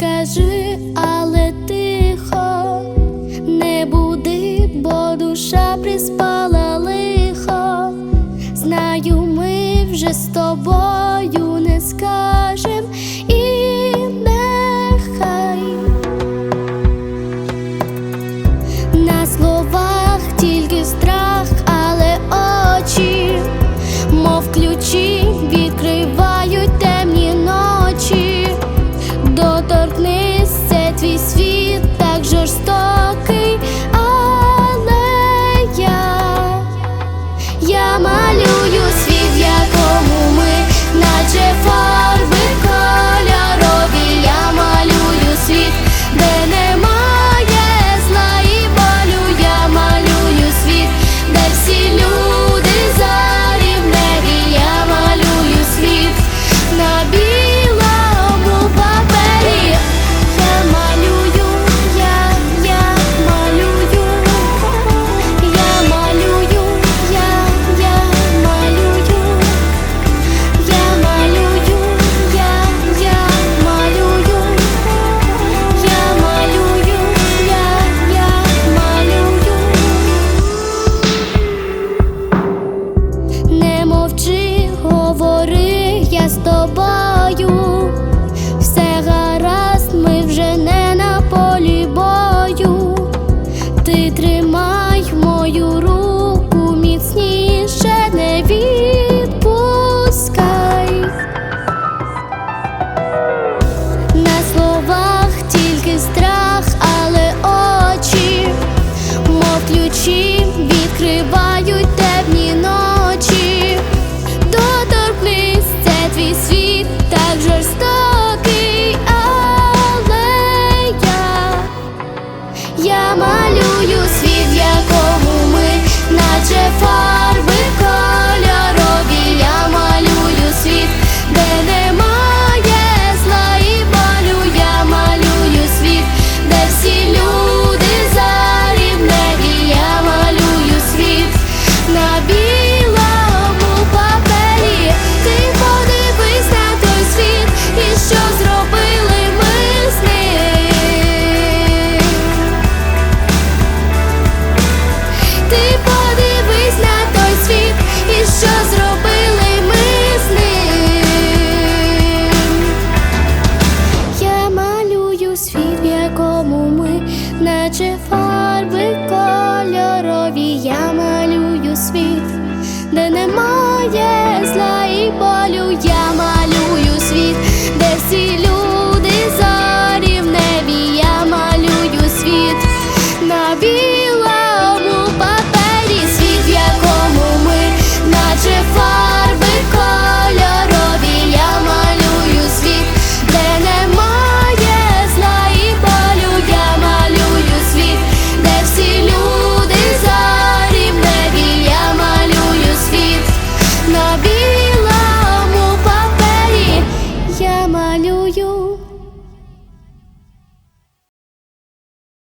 скажи, але тихо, не буди, бо душа приспала лихо. Знаю, ми вже з тобою. тобою, все гаразд, ми вже не на полі бою. Ти я малюю світ, де немає.